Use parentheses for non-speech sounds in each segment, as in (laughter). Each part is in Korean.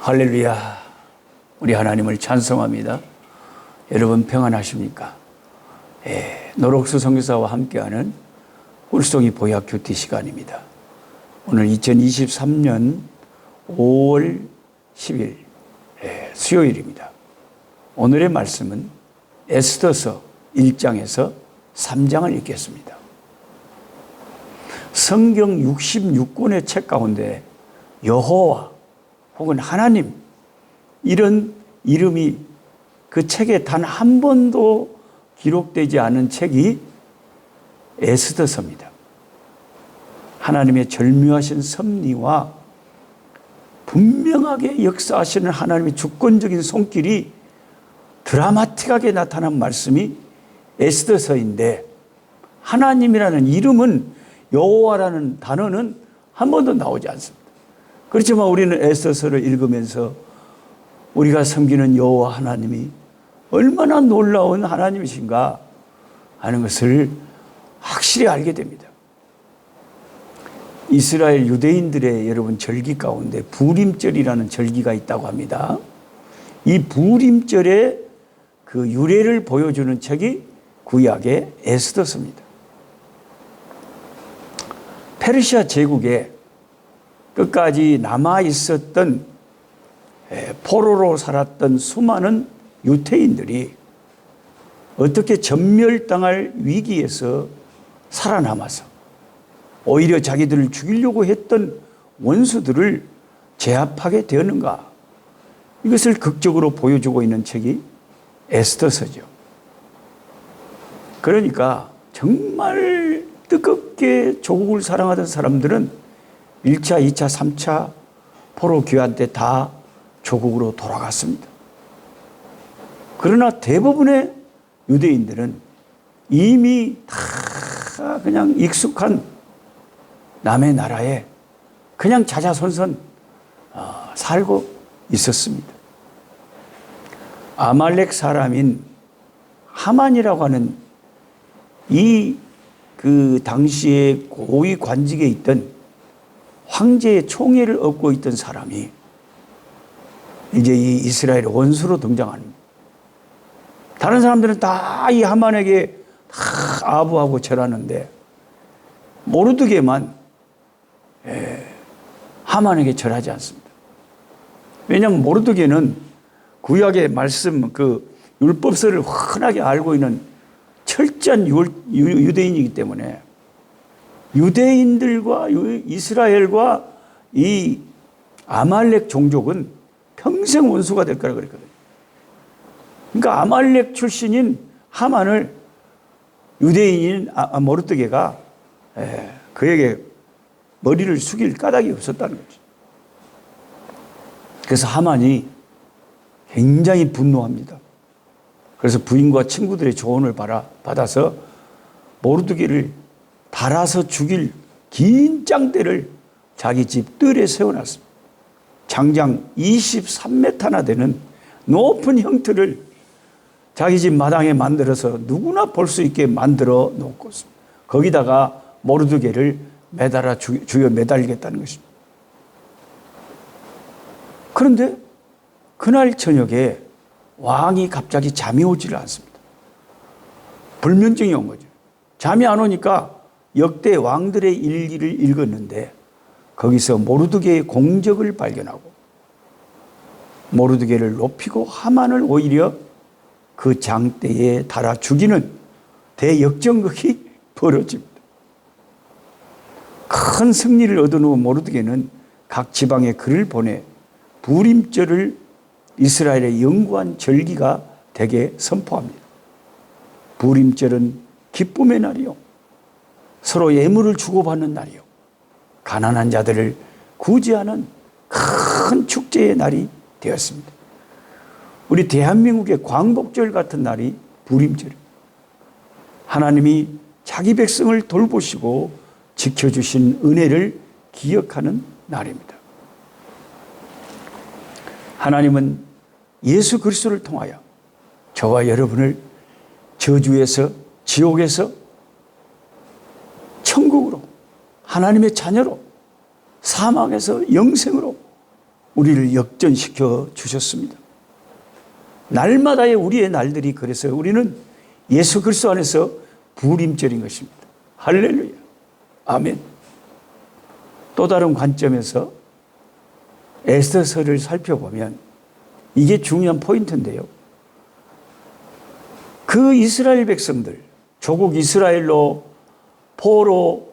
할렐루야. 우리 하나님을 찬송합니다. 여러분 평안하십니까? 예, 노록수 성교사와 함께하는 꿀송이 보약 큐티 시간입니다. 오늘 2023년 5월 10일 예, 수요일입니다. 오늘의 말씀은 에스더서 1장에서 3장을 읽겠습니다. 성경 66권의 책 가운데 여호와 혹은 하나님 이런 이름이 그 책에 단 한 번도 기록되지 않은 책이 에스더서입니다. 하나님의 절묘하신 섭리와 분명하게 역사하시는 하나님의 주권적인 손길이 드라마틱하게 나타난 말씀이 에스더서인데 하나님이라는 이름은 여호와라는 단어는 한 번도 나오지 않습니다. 그렇지만 우리는 에스더서를 읽으면서 우리가 섬기는 여호와 하나님이 얼마나 놀라운 하나님이신가 하는 것을 확실히 알게 됩니다. 이스라엘 유대인들의 여러분 절기 가운데 부림절이라는 절기가 있다고 합니다. 이 부림절의 그 유래를 보여주는 책이 구약의 에스더서입니다. 페르시아 제국에 끝까지 남아 있었던 포로로 살았던 수많은 유태인들이 어떻게 전멸당할 위기에서 살아남아서 오히려 자기들을 죽이려고 했던 원수들을 제압하게 되었는가 이것을 극적으로 보여주고 있는 책이 에스더서죠. 그러니까 정말 뜨겁게 조국을 사랑하던 사람들은 1차, 2차, 3차 포로 귀환 때 다 조국으로 돌아갔습니다. 그러나 대부분의 유대인들은 이미 다 그냥 익숙한 남의 나라에 그냥 자자손손 어, 살고 있었습니다. 아말렉 사람인 하만이라고 하는 이 그 당시에 고위 관직에 있던 황제의 총애를 얻고 있던 사람이 이제 이 이스라엘 원수로 등장합니다. 다른 사람들은 다 이 하만에게 다 아부하고 절하는데 모르드게만 예, 하만에게 절하지 않습니다. 왜냐하면 모르드게는 구약의 말씀 그 율법서를 흔하게 알고 있는 철저한 유대인이기 때문에 유대인들과 이스라엘과 이 아말렉 종족은 평생 원수가 될 거라 그랬거든요. 그러니까 아말렉 출신인 하만을 유대인인 아, 아, 모르드게가 그에게 머리를 숙일 까닭이 없었다는 거죠. 그래서 하만이 굉장히 분노합니다. 그래서 부인과 친구들의 조언을 받아서 모르드게를 달아서 죽일 긴 짱대를 자기 집 뜰에 세워놨습니다. 장장 23m나 되는 높은 형틀을 자기 집 마당에 만들어서 누구나 볼 수 있게 만들어 놓고. 거기다가 모르드게를 매달아 죽여 매달리겠다는 것입니다. 그런데 그날 저녁에 왕이 갑자기 잠이 오지를 않습니다. 불면증이 온 거죠. 잠이 안 오니까 역대 왕들의 일기를 읽었는데 거기서 모르드게의 공적을 발견하고 모르드게를 높이고 하만을 오히려 그 장대에 달아 죽이는 대역전극이 벌어집니다. 큰 승리를 얻은 후 모르드게는 각 지방에 글을 보내 부림절을 이스라엘의 영구한 절기가 되게 선포합니다. 부림절은 기쁨의 날이요. 서로 예물을 주고받는 날이요. 가난한 자들을 구제하는 큰 축제의 날이 되었습니다. 우리 대한민국의 광복절 같은 날이 부림절. 하나님이 자기 백성을 돌보시고 지켜주신 은혜를 기억하는 날입니다. 하나님은 예수 그리스도를 통하여 저와 여러분을 저주에서 지옥에서 천국으로 하나님의 자녀로 사망에서 영생으로 우리를 역전시켜 주셨습니다. 날마다의 우리의 날들이 그래서 우리는 예수 그리스도 안에서 부림절인 것입니다. 할렐루야. 아멘. 또 다른 관점에서 에스더서를 살펴보면 이게 중요한 포인트인데요. 그 이스라엘 백성들, 조국 이스라엘로 포로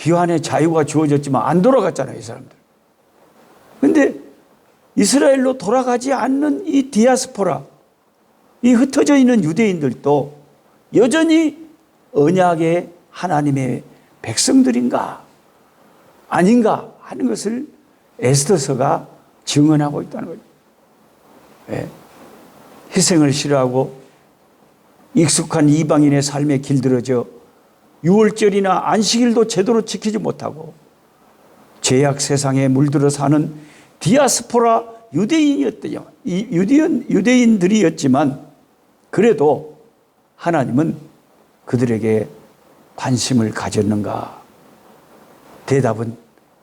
귀환의 자유가 주어졌지만 안 돌아갔잖아요, 이 사람들. 근데 이스라엘로 돌아가지 않는 이 디아스포라, 이 흩어져 있는 유대인들도 여전히 언약의 하나님의 백성들인가 아닌가 하는 것을 에스더서가 증언하고 있다는 거죠. 예. 희생을 싫어하고 익숙한 이방인의 삶에 길들어져 유월절이나 안식일도 제대로 지키지 못하고 죄악 세상에 물들어 사는 디아스포라 유대인이었대요. 이 유대인, 유대인들이었지만 그래도 하나님은 그들에게 관심을 가졌는가? 대답은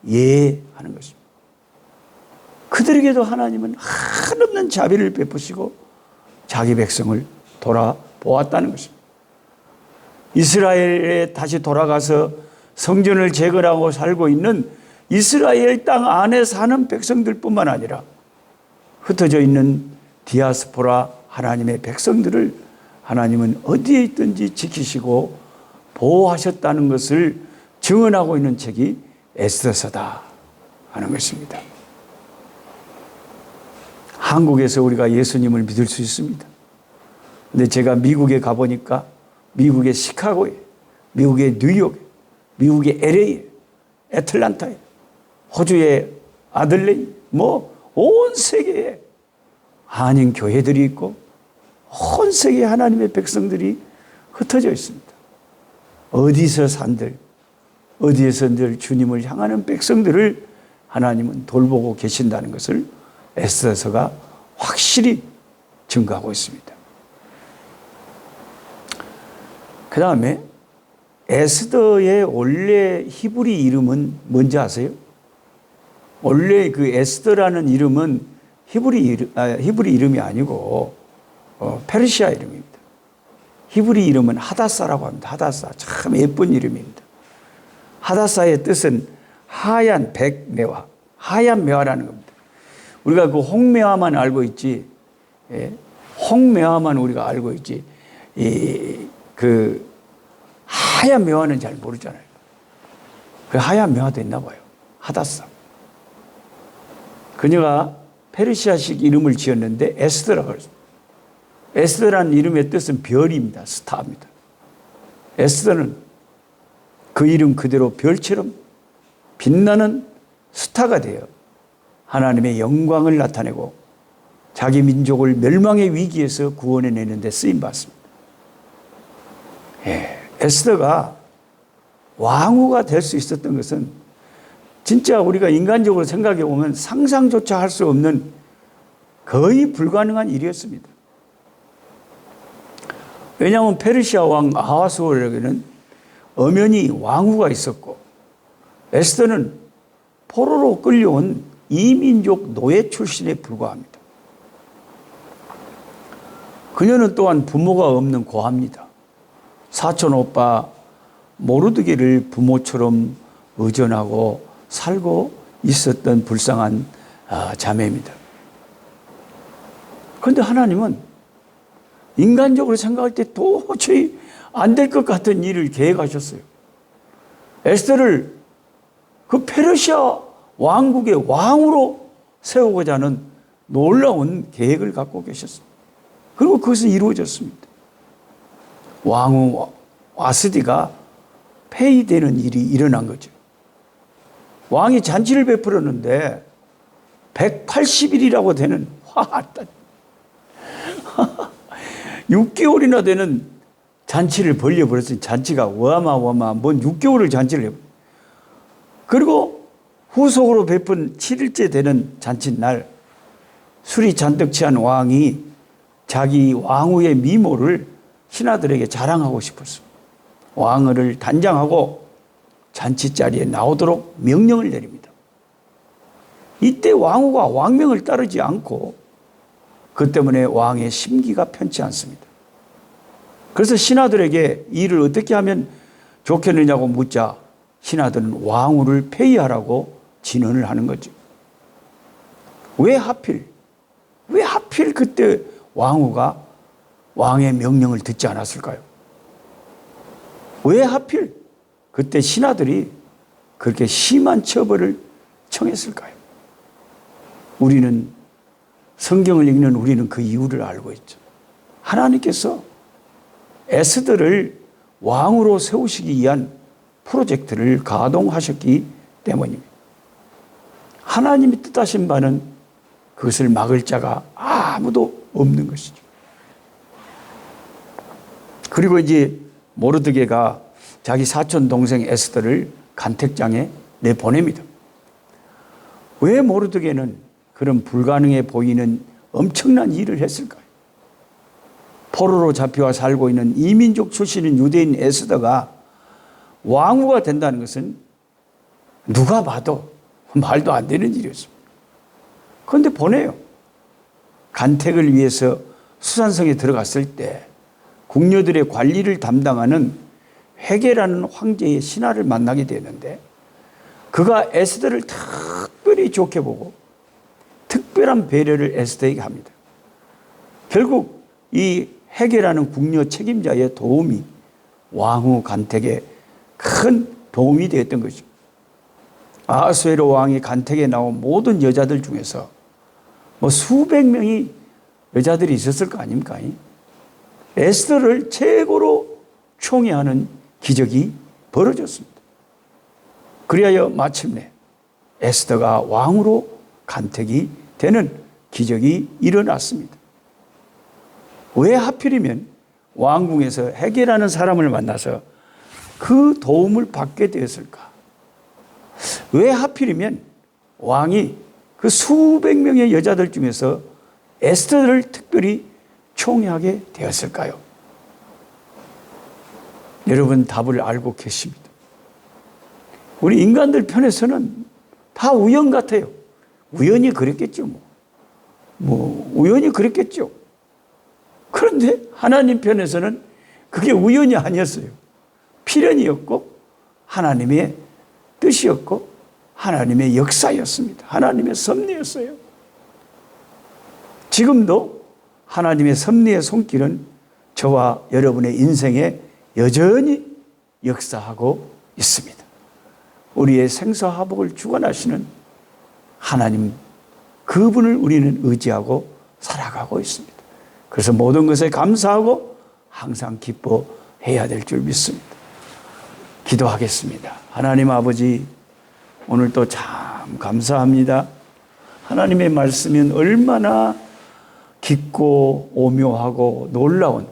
예 하는 것입니다. 그들에게도 하나님은 한없는 자비를 베푸시고 자기 백성을 돌아보았다는 것입니다. 이스라엘에 다시 돌아가서 성전을 재건하고 살고 있는 이스라엘 땅 안에 사는 백성들뿐만 아니라 흩어져 있는 디아스포라 하나님의 백성들을 하나님은 어디에 있든지 지키시고 보호하셨다는 것을 증언하고 있는 책이 에스더서다 하는 것입니다. 한국에서 우리가 예수님을 믿을 수 있습니다. 근데 제가 미국에 가보니까 미국의 시카고에, 미국의 뉴욕에, 미국의 LA에, 애틀란타에, 호주의 아들레이, 뭐 온 세계에 한인 교회들이 있고 온 세계 하나님의 백성들이 흩어져 있습니다. 어디서 산들, 어디에서 늘 주님을 향하는 백성들을 하나님은 돌보고 계신다는 것을 에스더서가 확실히 증거하고 있습니다. 그 다음에 에스더의 원래 히브리 이름은 뭔지 아세요? 원래 그 에스더라는 이름은 히브리 이름, 아, 히브리 이름이 아니고 어, 페르시아 이름입니다. 히브리 이름은 하다사라고 합니다. 하다사 참 예쁜 이름입니다. 하다사의 뜻은 하얀 백매화, 하얀 매화라는 겁니다. 우리가 그 홍매화만 알고 있지, 예, 홍매화만 우리가 알고 있지, 이, 그 하얀 매화는 잘 모르잖아요. 그 하얀 매화도 있나 봐요. 하다사. 그녀가 페르시아식 이름을 지었는데 에스더라고 그랬어요. 에스더라는 이름의 뜻은 별입니다. 스타입니다. 에스더는 그 이름 그대로 별처럼 빛나는 스타가 되어 하나님의 영광을 나타내고 자기 민족을 멸망의 위기에서 구원해내는 데 쓰임 받습니다. 예, 에스더가 왕후가 될 수 있었던 것은 진짜 우리가 인간적으로 생각해 보면 상상조차 할 수 없는 거의 불가능한 일이었습니다. 왜냐하면 페르시아 왕 아하스월에게는 엄연히 왕후가 있었고 에스더는 포로로 끌려온 이민족 노예 출신에 불과합니다. 그녀는 또한 부모가 없는 고아입니다. 사촌 오빠 모르드게를 부모처럼 의존하고 살고 있었던 불쌍한 아, 자매입니다. 그런데 하나님은 인간적으로 생각할 때 도저히 안 될 것 같은 일을 계획하셨어요. 에스더를 그 페르시아 왕국의 왕으로 세우고자 하는 놀라운 계획을 갖고 계셨습니다. 그리고 그것은 이루어졌습니다. 왕후 와스디가 폐위되는 일이 일어난 거죠. 왕이 잔치를 베풀었는데 180일이라고 되는 (laughs) 화다 6개월이나 (laughs) 되는 잔치를 벌려버렸으니 잔치가 어마어마 뭔 6개월을 잔치를 해 그리고 후속으로 베푼 7일째 되는 잔칫날 술이 잔뜩 취한 왕이 자기 왕후의 미모를 신하들에게 자랑하고 싶었습니다. 왕을 단장하고 잔치 자리에 나오도록 명령을 내립니다. 이때 왕후가 왕명을 따르지 않고 그 때문에 왕의 심기가 편치 않습니다. 그래서 신하들에게 이를 어떻게 하면 좋겠느냐고 묻자 신하들은 왕후를 폐위하라고 진언을 하는 거죠. 왜 하필, 왜 하필 그때 왕후가 왕의 명령을 듣지 않았을까요? 왜 하필 그때 신하들이 그렇게 심한 처벌을 청했을까요? 우리는 성경을 읽는 우리는 그 이유를 알고 있죠. 하나님께서 에스더를 왕으로 세우시기 위한 프로젝트를 가동하셨기 때문입니다. 하나님이 뜻하신 바는 그것을 막을 자가 아무도 없는 것이죠. 그리고 이제 모르드게가 자기 사촌 동생 에스더를 간택장에 내보냅니다. 왜 모르드게는 그런 불가능해 보이는 엄청난 일을 했을까요? 포로로 잡혀와 살고 있는 이민족 출신인 유대인 에스더가 왕후가 된다는 것은 누가 봐도 말도 안 되는 일이었습니다. 그런데 보내요. 간택을 위해서 수산성에 들어갔을 때 궁녀들의 관리를 담당하는 회계라는 황제의 신하를 만나게 되는데 그가 에스더를 특별히 좋게 보고 특별한 배려를 에스더에게 합니다. 결국 이 회계라는 궁녀 책임자의 도움이 왕후 간택에 큰 도움이 되었던 것이죠. 아수에로 왕이 간택에 나온 모든 여자들 중에서 뭐 수백 명이 여자들이 있었을 거 아닙니까? 에스더를 최고로 총애하는 기적이 벌어졌습니다. 그리하여 마침내 에스더가 왕으로 간택이 되는 기적이 일어났습니다. 왜 하필이면 왕궁에서 해결하는 사람을 만나서 그 도움을 받게 되었을까? 왜 하필이면 왕이 그 수백 명의 여자들 중에서 에스더를 특별히 총애하게 되었을까요? 여러분 답을 알고 계십니다. 우리 인간들 편에서는 다 우연 같아요. 우연히 그랬겠죠, 뭐. 뭐, 우연히 그랬겠죠. 그런데 하나님 편에서는 그게 우연이 아니었어요. 필연이었고, 하나님의 뜻이었고, 하나님의 역사였습니다. 하나님의 섭리였어요. 지금도 하나님의 섭리의 손길은 저와 여러분의 인생에 여전히 역사하고 있습니다. 우리의 생사화복을 주관하시는 하나님 그분을 우리는 의지하고 살아가고 있습니다. 그래서 모든 것에 감사하고 항상 기뻐해야 될 줄 믿습니다. 기도하겠습니다. 하나님 아버지 오늘도 참 감사합니다. 하나님의 말씀은 얼마나 깊고 오묘하고 놀라운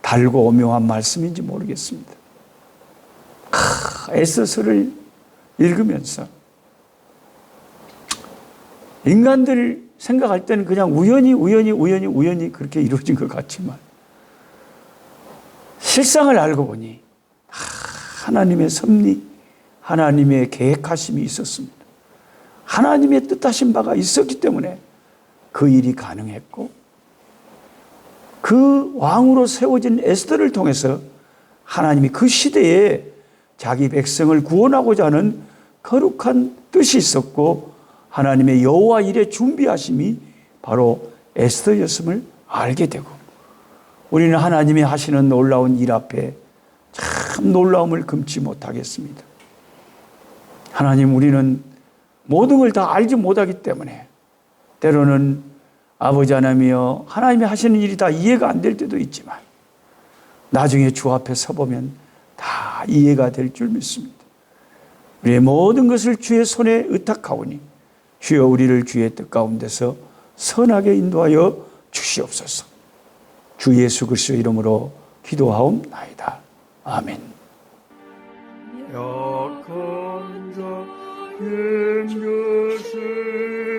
달고 오묘한 말씀인지 모르겠습니다. 에스서를 읽으면서 인간들 생각할 때는 그냥 우연히 우연히 우연히 우연히 그렇게 이루어진 것 같지만 실상을 알고 보니 하나님의 섭리, 하나님의 계획하심이 있었습니다. 하나님의 뜻하신 바가 있었기 때문에 그 일이 가능했고 그 왕으로 세워진 에스더를 통해서 하나님이 그 시대에 자기 백성을 구원하고자 하는 거룩한 뜻이 있었고 하나님의 여호와 일의 준비하심이 바로 에스더였음을 알게 되고 우리는 하나님이 하시는 놀라운 일 앞에 참 놀라움을 금치 못하겠습니다. 하나님 우리는 모든 걸 다 알지 못하기 때문에 때로는 아버지 하나님이여 하나님이 하시는 일이 다 이해가 안 될 때도 있지만 나중에 주 앞에 서보면 다 이해가 될 줄 믿습니다. 우리의 모든 것을 주의 손에 의탁하오니 주여 우리를 주의 뜻 가운데서 선하게 인도하여 주시옵소서. 주 예수 그리스도 이름으로 기도하옵나이다. 아멘. 약한 자의 것을